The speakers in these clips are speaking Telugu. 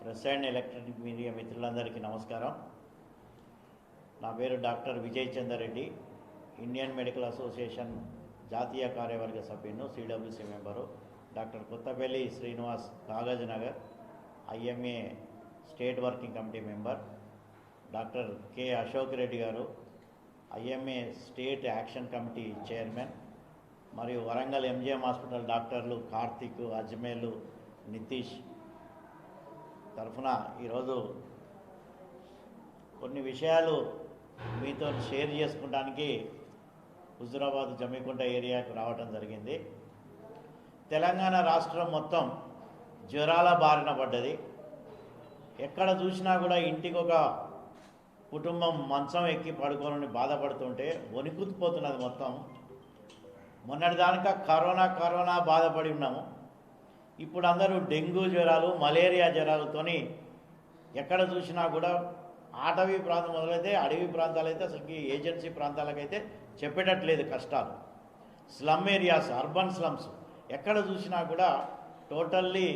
ప్రెస్ అండ్ ఎలక్ట్రానిక్ మీడియా మిత్రులందరికీ నమస్కారం. నా పేరు doctor Vijay Chandreddy Indian medical association జాతీయ కార్యవర్గ సభ్యును CWC member doctor Kothapalli Srinivas Kagaz Nagar IMA state working committee member doctor K Ashok Reddy గారు IMA state action committee chairman మరియు వరంగల్ ఎంజిఎం హాస్పిటల్ డాక్టర్లు కార్తిక్ అజ్మేలు నితీష్ తరఫున ఈరోజు కొన్ని విషయాలు మీతో షేర్ చేసుకోవడానికి హుజురాబాద్ జమ్మికుంట ఏరియాకు రావడం జరిగింది. తెలంగాణ రాష్ట్రం మొత్తం జ్వరాల బారిన పడ్డది. ఎక్కడ చూసినా కూడా ఇంటికి ఒక కుటుంబం మంచం ఎక్కి పడుకోనని బాధపడుతుంటే వణికుతుపోతున్నది మొత్తం. మొన్నటిదానిక కరోనా కరోనా బాధపడి ఉన్నాము. ఇప్పుడు అందరూ డెంగ్యూ జ్వరాలు మలేరియా జ్వరాలతోని ఎక్కడ చూసినా కూడా అటవీ ప్రాంతం మొదలైతే అడవి ప్రాంతాలైతే అసలుకి ఏజెన్సీ ప్రాంతాలకైతే చెప్పేటట్లేదు కష్టాలు. స్లమ్ ఏరియాస్ అర్బన్ స్లమ్స్ ఎక్కడ చూసినా కూడా టోటల్లీ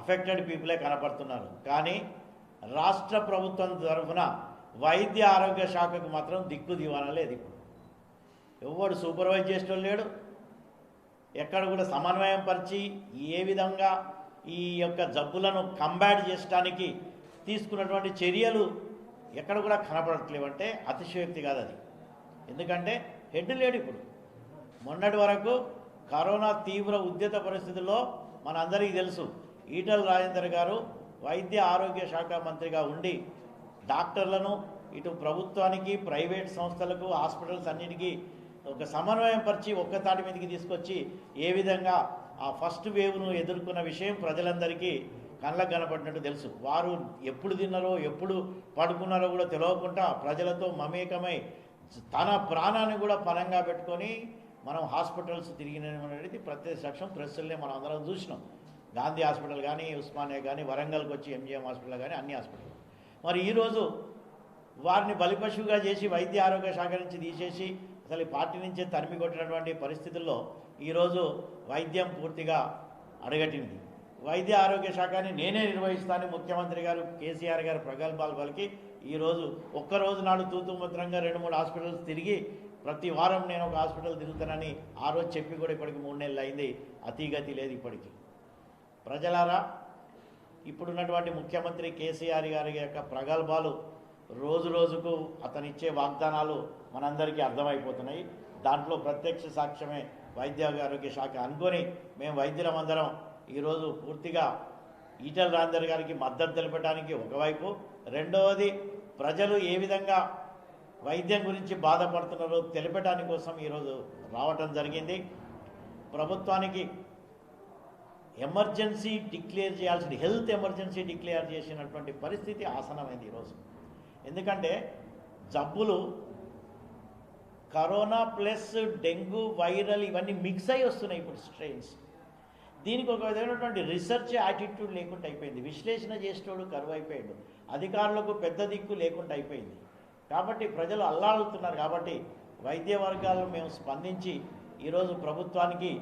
అఫెక్టెడ్ పీపులే కనపడుతున్నారు. కానీ రాష్ట్ర ప్రభుత్వం తరఫున వైద్య ఆరోగ్య శాఖకు మాత్రం దిక్కు దివాన లేదు ఇప్పుడు. ఎవడు సూపర్వైజ్ చేసేటోళ్ళు లేడు ఎక్కడ కూడా సమన్వయం పరిచి ఏ విధంగా ఈ యొక్క జబ్బులను కంబ్యాట్ చేయడానికి తీసుకున్నటువంటి చర్యలు ఎక్కడ కూడా కనపడట్లేవంటే అతిశయోక్తి కాదు అది. ఎందుకంటే హెడ్ లేడు ఇప్పుడు. మొన్నటి వరకు కరోనా తీవ్ర ఉద్యత పరిస్థితుల్లో మనందరికీ తెలుసు. ఈటల రాజేందర్ గారు వైద్య ఆరోగ్య శాఖ మంత్రిగా ఉండి డాక్టర్లను ఇటు ప్రభుత్వానికి ప్రైవేట్ సంస్థలకు హాస్పిటల్స్ అన్నిటికీ ఒక సమన్వయం పరిచి ఒక్క తాటి మీదకి తీసుకొచ్చి ఏ విధంగా ఆ ఫస్ట్ వేవ్ను ఎదుర్కొన్న విషయం ప్రజలందరికీ కళ్ళకు కనపడినట్టు తెలుసు. వారు ఎప్పుడు తిన్నారో ఎప్పుడు పడుకున్నారో కూడా తెలియకుండా ప్రజలతో మమేకమై తన ప్రాణాన్ని కూడా పరంగా పెట్టుకొని మనం హాస్పిటల్స్ తిరిగినది ప్రత్యక్ష సాక్ష్యం ప్రెస్సుల్నే మనం అందరం చూసినాం. గాంధీ హాస్పిటల్ కానీ ఉస్మానియా కానీ వరంగల్కి వచ్చి ఎంజిఎం హాస్పిటల్ కానీ అన్ని హాస్పిటల్. మరి ఈరోజు వారిని బలిపశువుగా చేసి వైద్య ఆరోగ్య శాఖ నుంచి తీసేసి అసలు ఈ పార్టీ నుంచే తరిమి కొట్టినటువంటి పరిస్థితుల్లో ఈరోజు వైద్యం పూర్తిగా అడగట్టింది. వైద్య ఆరోగ్య శాఖని నేనే నిర్వహిస్తాను ముఖ్యమంత్రి గారు కేసీఆర్ గారు ప్రగల్భాలు పలికి ఈరోజు ఒక్కరోజు నాడు తూతుముద్రంగా రెండు మూడు హాస్పిటల్స్ తిరిగి ప్రతి వారం నేను ఒక హాస్పిటల్ తిరుగుతానని ఆ రోజు చెప్పి కూడా ఇప్పటికి మూడు నెలలు అయింది. అతిగతి లేదు ఇప్పటికి. ప్రజలారా ఇప్పుడున్నటువంటి ముఖ్యమంత్రి కేసీఆర్ గారి యొక్క ప్రగల్భాలు రోజు రోజుకు అతనిచ్చే వాగ్దానాలు మనందరికీ అర్థమైపోతున్నాయి. దాంట్లో ప్రత్యక్ష సాక్ష్యమే వైద్య ఆరోగ్య శాఖ అనుకొని మేము వైద్యులమందరం ఈరోజు పూర్తిగా ఈటల రాజేందర్ గారికి మద్దతు తెలపడానికి ఒకవైపు రెండవది ప్రజలు ఏ విధంగా వైద్యం గురించి బాధపడుతున్నారో తెలిపటాని కోసం ఈరోజు రావటం జరిగింది. ప్రభుత్వానికి ఎమర్జెన్సీ డిక్లేర్ చేయాల్సిన హెల్త్ ఎమర్జెన్సీ డిక్లేర్ చేసినటువంటి పరిస్థితి ఆసనమైంది ఈరోజు. ఎందుకంటే జబ్బులు కరోనా ప్లస్ డెంగ్యూ వైరల్ ఇవన్నీ మిక్స్ అయి వస్తున్నాయి ఇప్పుడు స్ట్రెయిన్స్ దీనికి ఒక విధమైనటువంటి రీసెర్చ్ యాటిట్యూడ్ లేకుండా అయిపోయింది. విశ్లేషణ చేసేటోడు కరువు అయిపోయాడు. అధికారులకు పెద్ద దిక్కు లేకుండా అయిపోయింది. కాబట్టి ప్రజలు అల్లాడుతున్నారు. కాబట్టి వైద్య వర్గాలు మేము స్పందించి ఈరోజు ప్రభుత్వానికి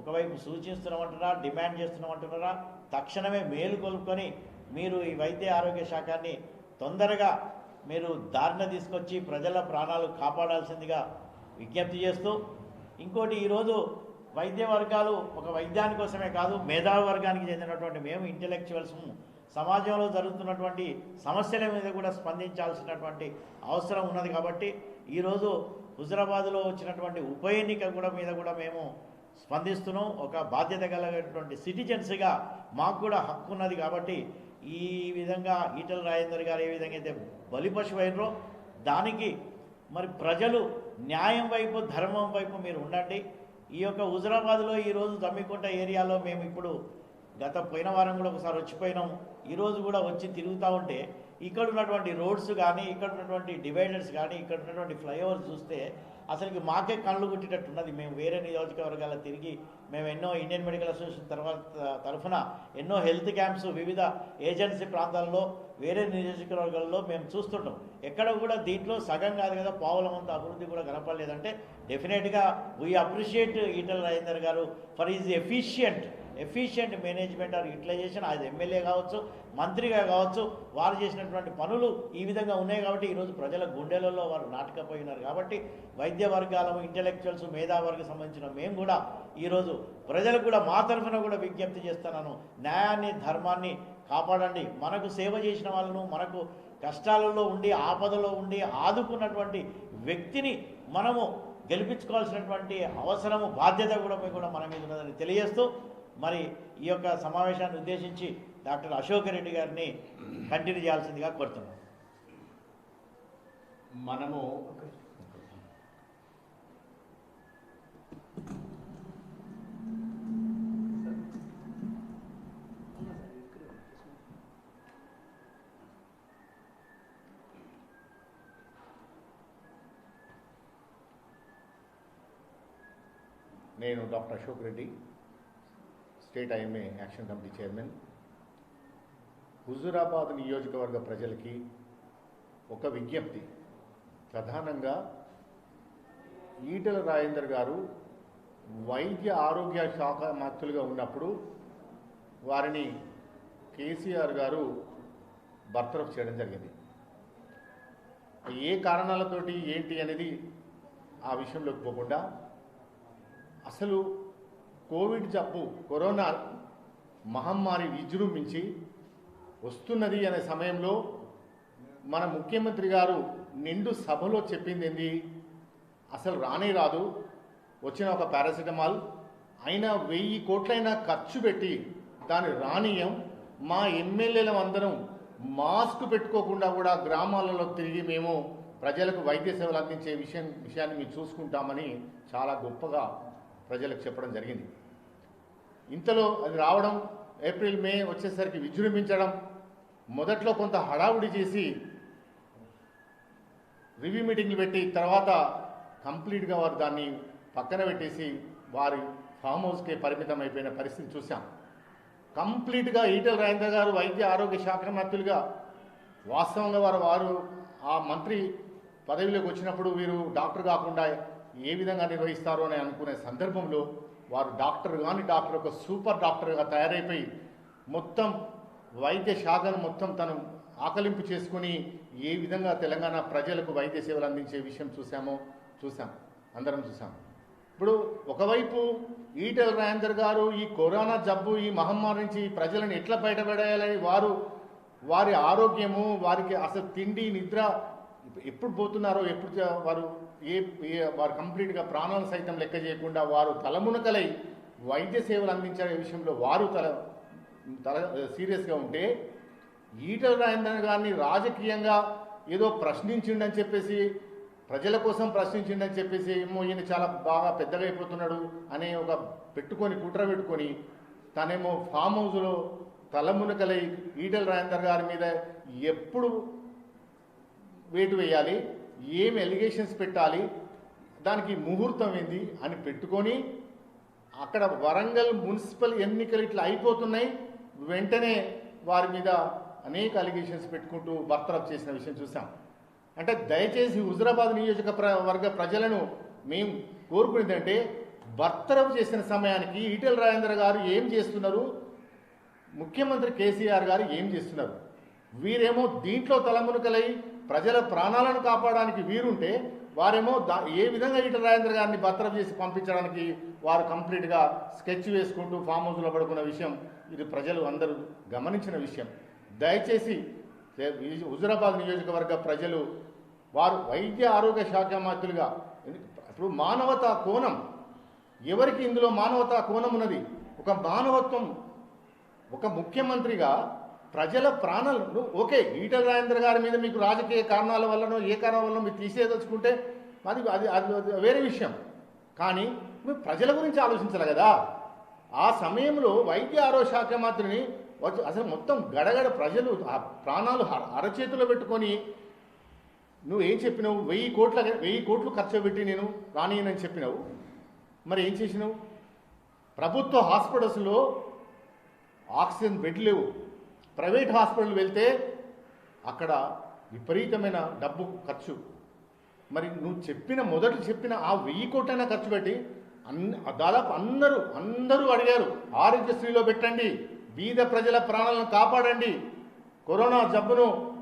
ఒకవైపు సూచిస్తున్నామంటున్నారా డిమాండ్ చేస్తున్నామంటున్నారా తక్షణమే మేలు కొలుపుకొని మీరు ఈ వైద్య ఆరోగ్య శాఖని తొందరగా మీరు దారిన తీసుకొచ్చి ప్రజల ప్రాణాలు కాపాడాల్సిందిగా విజ్ఞప్తి చేస్తూ ఇంకోటి ఈరోజు వైద్య వర్గాలు ఒక వైద్యాని కోసమే కాదు మేధావి వర్గానికి చెందినటువంటి మేము ఇంటలెక్చువల్స్ సమాజంలో జరుగుతున్నటువంటి సమస్యల మీద కూడా స్పందించాల్సినటువంటి అవసరం ఉన్నది కాబట్టి ఈరోజు హుజరాబాద్లో వచ్చినటువంటి ఉప ఎన్నిక కూడా మీద కూడా మేము స్పందిస్తున్నాం. ఒక బాధ్యత కలిగినటువంటి సిటిజన్స్గా మాకు కూడా హక్కు ఉన్నది కాబట్టి ఈ విధంగా ఈటల రాజేందర్ గారు ఏ విధంగా అయితే బలిపశువైనరో దానికి మరి ప్రజలు న్యాయం వైపు ధర్మం వైపు మీరు ఉండండి. ఈ యొక్క హుజరాబాద్లో ఈరోజు జమ్మికుంట ఏరియాలో మేము ఇప్పుడు గత పోయిన వారం కూడా ఒకసారి వచ్చిపోయినాం. ఈరోజు కూడా వచ్చి తిరుగుతూ ఉంటే ఇక్కడ ఉన్నటువంటి రోడ్స్ కానీ ఇక్కడ ఉన్నటువంటి డివైడర్స్ కానీ ఇక్కడ ఉన్నటువంటి ఫ్లైఓవర్స్ చూస్తే అసలుకి మాకే కళ్ళు కొట్టేటట్టున్నది. మేము వేరే నియోజకవర్గాల తిరిగి మేము ఎన్నో ఇండియన్ మెడికల్ అసోసియేషన్ తర్వాత తరఫున ఎన్నో హెల్త్ క్యాంప్స్ వివిధ ఏజెన్సీ ప్రాంతాల్లో వేరే నియోజకవర్గాల్లో మేము చూస్తుంటాం. ఎక్కడ కూడా దీంట్లో సగం కాదు కదా పావులమంత అభివృద్ధి కూడా కనపడలేదంటే డెఫినెట్గా వీ అప్రిషియేట్ ఈటల రాజేందర్ గారు for is efficient efficient management or utilization అది ఎమ్మెల్యే కావచ్చు మంత్రిగా కావచ్చు వారు చేసినటువంటి పనులు ఈ విధంగా ఉన్నాయి కాబట్టి ఈరోజు ప్రజల గుండెలలో వారు నాటకపోయినారు కాబట్టి వైద్య వర్గాలము ఇంటలెక్చువల్స్ మేధావర్గం సంబంధించిన మేము కూడా ఈరోజు ప్రజలకు కూడా మా తరఫున కూడా విజ్ఞప్తి చేస్తున్నాను. న్యాయాన్ని ధర్మాన్ని కాపాడండి. మనకు సేవ చేసిన వాళ్ళను మనకు కష్టాలలో ఉండి ఆపదలో ఉండి ఆదుకున్నటువంటి వ్యక్తిని మనము గెలిపించుకోవాల్సినటువంటి అవసరము బాధ్యత కూడా మీకు కూడా మన మీద ఉన్నదని తెలియజేస్తూ మరి ఈ యొక్క సమావేశాన్ని ఉద్దేశించి డాక్టర్ అశోక్ రెడ్డి గారిని కంటిన్యూ చేయాల్సిందిగా కోరుతున్నాం. మనము నేను doctor Ashok Reddy. State IMA action committee chairman. Huzurabad నియోజకవర్గ ప్రజలకి ఒక విజ్ఞప్తి. ప్రధానంగా ఈటల రాజేందర్ గారు వైద్య ఆరోగ్య శాఖ మంత్రులుగా ఉన్నప్పుడు వారిని కేసీఆర్ గారు బర్తరఫ్ చేయడం జరిగింది. ఏ కారణాలతోటి ఏంటి అనేది ఆ విషయంలోకి పోకుండా అసలు కోవిడ్ జబ్బు కరోనా మహమ్మారి విజృంభించి వస్తున్నది అనే సమయంలో మన ముఖ్యమంత్రి గారు నిండు సభలో చెప్పింది ఏంది? అసలు రానే రాదు. వచ్చిన ఒక పారాసిటమాల్ అయినా వెయ్యి కోట్లైనా ఖర్చు పెట్టి దాని రానియం మా ఎమ్మెల్యేలం అందరం మాస్క్ పెట్టుకోకుండా కూడా గ్రామాలలో తిరిగి మేము ప్రజలకు వైద్య సేవలు అందించే విషయం విషయాన్ని మేము చూసుకుంటామని చాలా గొప్పగా ప్రజలకు చెప్పడం జరిగింది. ఇంతలో అది రావడం ఏప్రిల్ మే వచ్చేసరికి విజృంభించడం మొదట్లో కొంత హడావుడి చేసి రివ్యూ మీటింగ్లు పెట్టి తర్వాత కంప్లీట్గా వారు దాన్ని పక్కన పెట్టేసి వారి ఫామ్ హౌస్కే పరిమితం అయిపోయిన పరిస్థితి చూసాం కంప్లీట్గా ఈటల రాజేంద్ర గారు వైద్య ఆరోగ్య శాఖ మంత్రులుగా వాస్తవంగా వారు వారు ఆ మంత్రి పదవిలోకి వచ్చినప్పుడు వీరు డాక్టర్ కాకుండా ఏ విధంగా నిర్వహిస్తారో అని అనుకునే సందర్భంలో వారు డాక్టర్ కానీ డాక్టర్ ఒక సూపర్ డాక్టర్గా తయారైపోయి మొత్తం వైద్య శాఖను మొత్తం తను ఆకలింపు చేసుకుని ఏ విధంగా తెలంగాణ ప్రజలకు వైద్య సేవలు అందించే విషయం చూసామో చూసాం అందరం చూసాం ఇప్పుడు ఒకవైపు ఈటల రాజేందర్ గారు ఈ కరోనా జబ్బు ఈ మహమ్మారి నుంచి ప్రజలను ఎట్లా బయటపడేయాలని వారు వారి ఆరోగ్యము వారికి అసలు తిండి నిద్ర ఎప్పుడు పోతున్నారో ఎప్పుడు వారు ఏ వారు కంప్లీట్గా ప్రాణాలు సైతం లెక్క చేయకుండా వారు తలమునకలై వైద్య సేవలు అందించే విషయంలో వారు తల తల సీరియస్గా ఉంటే ఈటల రాజేంద్రన్ గారిని రాజకీయంగా ఏదో ప్రశ్నించిండని చెప్పేసి ప్రజల కోసం ప్రశ్నించిండని చెప్పేసి ఏమో ఈయన చాలా బాగా పెద్దగా అయిపోతున్నాడు అనే ఒక పెట్టుకొని కుట్ర పెట్టుకొని తనేమో ఫామ్ హౌస్లో తలమునకలై ఈటల రాజేందర్ గారి మీద ఎప్పుడు వేటు వేయాలి ఏం ఎలిగేషన్స్ పెట్టాలి? దానికి ముహూర్తం ఏంది అని పెట్టుకొని అక్కడ వరంగల్ మున్సిపల్ ఎన్నికలు ఇట్లా అయిపోతున్నాయి. వెంటనే వారి మీద అనేక అలిగేషన్స్ పెట్టుకుంటూ బర్తరఫ్ చేసిన విషయం చూసాం. అంటే దయచేసి హుజరాబాద్ నియోజక వర్గ ప్రజలను మేము కోరుకునేదంటే బర్తరఫ్ చేసిన సమయానికి ఈటెల రాజేంద్ర గారు ఏం చేస్తున్నారు? ముఖ్యమంత్రి కేసీఆర్ గారు ఏం చేస్తున్నారు? వీరేమో దీంట్లో తలమునకలై ప్రజల ప్రాణాలను కాపాడడానికి వీరుంటే వారేమో దా ఏ విధంగా ఇటు రాజేంద్ర గారిని భద్రం చేసి పంపించడానికి వారు కంప్లీట్గా స్కెచ్ వేసుకుంటూ ఫామ్ హౌస్లో పడుకున్న విషయం ఇది ప్రజలు అందరూ గమనించిన విషయం. దయచేసి హుజురాబాద్ నియోజకవర్గ ప్రజలు వారు వైద్య ఆరోగ్య శాఖ మంత్రులుగా ఇప్పుడు మానవతా కోణం ఎవరికి ఇందులో మానవతా కోణం ఉన్నది? ఒక మానవత్వం ఒక ముఖ్యమంత్రిగా ప్రజల ప్రాణాలు ఓకే ఈటల రాజేంద్ర గారి మీద మీకు రాజకీయ కారణాల వల్లనో ఏ కారణం వల్ల మీరు తీసేదలుచుకుంటే అది అది అది వేరే విషయం. కానీ మీరు ప్రజల గురించి ఆలోచించాలి కదా. ఆ సమయంలో వైద్య ఆరోగ్య శాఖ మంత్రిని వచ్చి అసలు మొత్తం గడగడ ప్రజలు ఆ ప్రాణాలు అర- అరచేతిలో పెట్టుకొని నువ్వు ఏం చెప్పినావు? వెయ్యి కోట్ల వెయ్యి కోట్లు ఖర్చు పెట్టి నేను రానియనని చెప్పినావు. మరి ఏం చేసినావు? ప్రభుత్వ హాస్పిటల్స్లో ఆక్సిజన్ బెడ్ లేవు. ప్రైవేట్ హాస్పిటల్ వెళ్తే అక్కడ విపరీతమైన డబ్బు ఖర్చు. మరి నువ్వు చెప్పిన మొదట చెప్పిన ఆ వెయ్యి కోట్లైనా ఖర్చు పెట్టి అన్ని దాదాపు అందరూ అందరూ అడిగారు ఆరోగ్యశ్రీలో పెట్టండి బీద ప్రజల ప్రాణాలను కాపాడండి కరోనా జబ్బును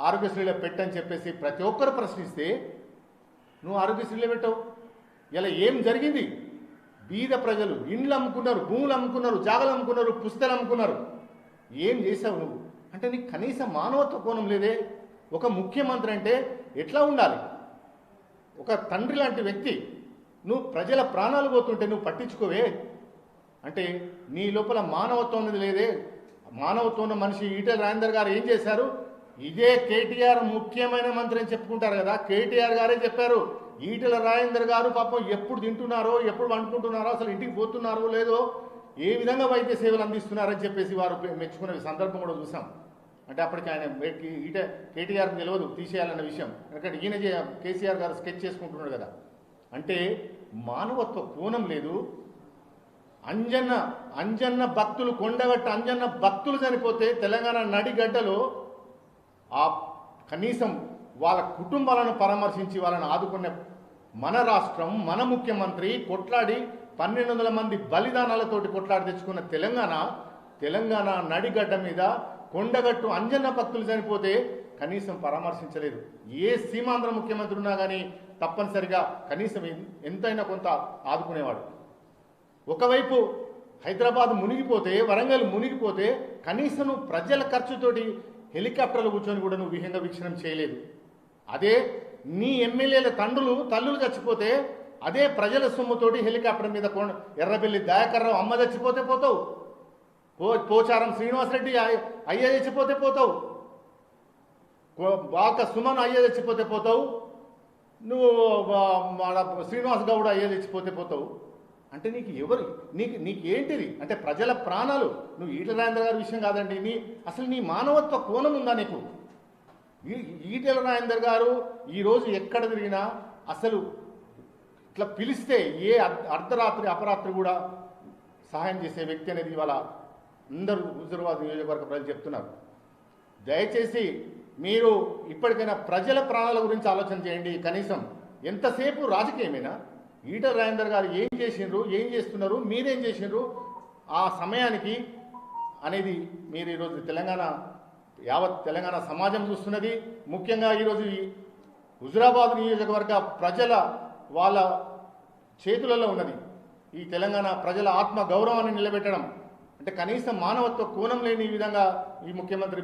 ఆరోగ్యశ్రీలో పెట్టని చెప్పేసి ప్రతి ఒక్కరు ప్రశ్నిస్తే నువ్వు ఆరోగ్యశ్రీలో పెట్టావు? ఇలా ఏం జరిగింది? బీద ప్రజలు ఇండ్లు అమ్ముకున్నారు భూములు అమ్ముకున్నారు జాగలు అమ్ముకున్నారు పుస్తలు అమ్ముకున్నారు. ఏం చేసావు నువ్వు? అంటే నీకు కనీస మానవత్వ కోణం లేదే. ఒక ముఖ్యమంత్రి అంటే ఎట్లా ఉండాలి? ఒక తండ్రి లాంటి వ్యక్తి నువ్వు ప్రజల ప్రాణాలు పోతుంటే నువ్వు పట్టించుకోవే. అంటే నీ లోపల మానవత్వం అనేది లేదే. మానవత్వం ఉన్న మనిషి ఈటల రాజేందర్ గారు ఏం చేశారు? ఇదే కేటీఆర్ ముఖ్యమైన మంత్రి అని చెప్పుకుంటారు కదా. కేటీఆర్ గారే చెప్పారు ఈటల రాజేందర్ గారు పాపం ఎప్పుడు తింటున్నారో ఎప్పుడు వండుకుంటున్నారో అసలు ఇంటికి పోతున్నారో లేదో ఏ విధంగా వైద్య సేవలు అందిస్తున్నారని చెప్పేసి వారు మెచ్చుకునే సందర్భం కూడా చూసాం. అంటే అప్పటికి ఆయన ఈట కేటీఆర్ నిలవదు తీసేయాలన్న విషయం. ఎందుకంటే ఈయన కేసీఆర్ గారు స్కెచ్ చేసుకుంటున్నాడు కదా. అంటే మానవత్వ కోణం లేదు. అంజన్న అంజన్న భక్తులు కొండగట్ట అంజన్న భక్తులు చనిపోతే తెలంగాణ నడిగడ్డలో ఆ కనీసం వాళ్ళ కుటుంబాలను పరామర్శించి వాళ్ళని ఆదుకునే మన రాష్ట్రం మన ముఖ్యమంత్రి కొట్లాడి పన్నెండు వందల మంది బలిదానాలతోటి కొట్లాడి తెచ్చుకున్న తెలంగాణ తెలంగాణ నడిగడ్డ మీద కొండగట్టు అంజన్న భక్తులు చనిపోతే కనీసం పరామర్శించలేదు. ఏ సీమాంధ్ర ముఖ్యమంత్రి ఉన్నా కానీ తప్పనిసరిగా కనీసం ఎంతైనా కొంత ఆదుకునేవాడు. ఒకవైపు హైదరాబాద్ మునిగిపోతే వరంగల్ మునిగిపోతే కనీసం ప్రజల ఖర్చుతోటి హెలికాప్టర్లు కూర్చొని కూడా నువ్వు విహంగ వీక్షణం చేయలేదు. అదే నీ ఎమ్మెల్యేల తండ్రులు తల్లులు చచ్చిపోతే అదే ప్రజల సొమ్ముతోటి హెలికాప్టర్ మీద కొన ఎర్రబెల్లి దయాకర్రావు అమ్మ చచ్చిపోతే పోతావు. పో పోచారం శ్రీనివాసరెడ్డి అయ్య- చచ్చిపోతే పోతావు. కో- బాక సుమన్ అయ్య చచ్చిపోతే పోతావు. నువ్వు శ్రీనివాస శ్రీనివాస్ గౌడ్ అయ్యే తెచ్చిపోతే పోతావు. అంటే నీకు ఎవరు నీకు నీకు ఏంటిది? అంటే ప్రజల ప్రాణాలు. నువ్వు ఈటల రాజేంద్ర గారి విషయం కాదండి. నీ అసలు నీ మానవత్వ కోణం ఉందా నీకు? ఈ- రాజేందర్ గారు ఈరోజు ఎక్కడ తిరిగినా అసలు ఇట్లా పిలిస్తే ఏ అర్ధరాత్రి అపరాత్రి కూడా సహాయం చేసే వ్యక్తి అనేది ఇవాళ అందరూ హుజురాబాద్ నియోజకవర్గ ప్రజలు చెప్తున్నారు. దయచేసి మీరు ఇప్పటికైనా ప్రజల ప్రాణాల గురించి ఆలోచన చేయండి. కనీసం ఎంతసేపు రాజకీయమేనా? ఈటల రాజేందర్ గారు ఏం చేసిండ్రు? ఏం చేస్తున్నారు? మీరేం చేసిండ్రు? ఆ సమయానికి అనేది మీరు ఈరోజు తెలంగాణ యావత్ తెలంగాణ సమాజం చూస్తున్నది. ముఖ్యంగా ఈరోజు హుజురాబాద్ నియోజకవర్గ ప్రజల వాళ్ళ చేతులలో ఉన్నది. ఈ తెలంగాణ ప్రజల ఆత్మ గౌరవాన్ని నిలబెట్టడం. అంటే కనీసం మానవత్వ కోణం లేని ఈ విధంగా ఈ ముఖ్యమంత్రి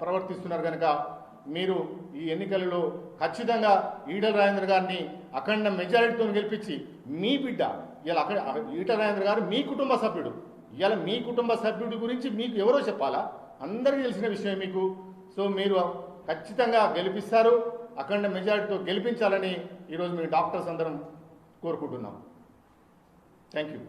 ప్రవర్తిస్తున్నారు కనుక మీరు ఈ ఎన్నికలలో ఖచ్చితంగా ఈటల రాజేంద్ర గారిని అఖండ మెజారిటీతో గెలిపించి మీ బిడ్డ ఇలా అక్కడ ఈటల రాజేంద్ర గారు మీ కుటుంబ సభ్యుడు. ఇలా మీ కుటుంబ సభ్యుడి గురించి మీకు ఎవరో చెప్పాలా? అందరికీ తెలిసిన విషయం మీకు. సో మీరు ఖచ్చితంగా గెలిపిస్తారు. అఖండ మెజారిటీతో గెలిపించాలని ఈరోజు మీ డాక్టర్స్ అందరం కోరుకుంటున్నాం. Thank you.